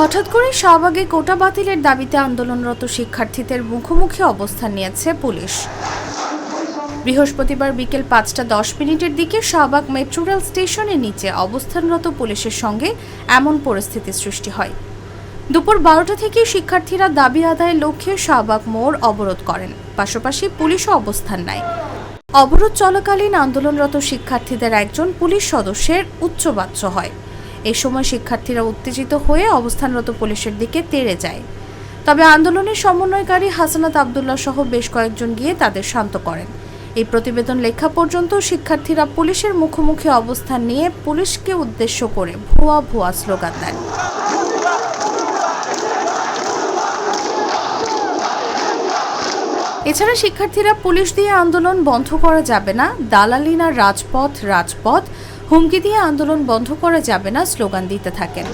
হঠাৎ করে শাহবাগে কোটা বাতিলের দাবিতে আন্দোলনরত শিক্ষার্থীদের মুখোমুখি অবস্থান নিয়েছে পুলিশ। বৃহস্পতিবার বিকেল পাঁচটা দশ মিনিটের দিকে শাহবাগ মেট্রো রেল স্টেশনের নিচে অবস্থানরত পুলিশের সঙ্গে এমন পরিস্থিতি সৃষ্টি হয়। দুপুর বারোটা থেকে শিক্ষার্থীরা দাবি আদায়ের লক্ষ্যে শাহবাগ মোড় অবরোধ করেন। পাশাপাশি পুলিশও অবস্থান নেয়। অবরোধ চলাকালীন আন্দোলনরত শিক্ষার্থীদের একজন পুলিশ সদস্যের উচ্চবাচ্য হয়। এ সময় শিক্ষার্থীরা উত্তেজিত হয়ে অবস্থানরত পুলিশের দিকে তেড়ে যায়। তবে আন্দোলনের সমন্বয়কারী হাসানাত আবদুল্লাহ সহ বেশ কয়েকজন গিয়ে তাদের শান্ত করেন। এই প্রতিবেদন লেখা পর্যন্ত শিক্ষার্থীরা পুলিশের মুখোমুখি অবস্থান নিয়ে পুলিশকে উদ্দেশ্য করে ভুয়া ভুয়া স্লোগান দেন। এছাড়া শিক্ষার্থীরা পুলিশ দিয়ে আন্দোলন বন্ধ করা যাবে না। দালালি না রাজপথ রাজপথ। হুমকি দিয়ে আন্দোলন বন্ধ করা যাবে না স্লোগান দিতে থাকেন।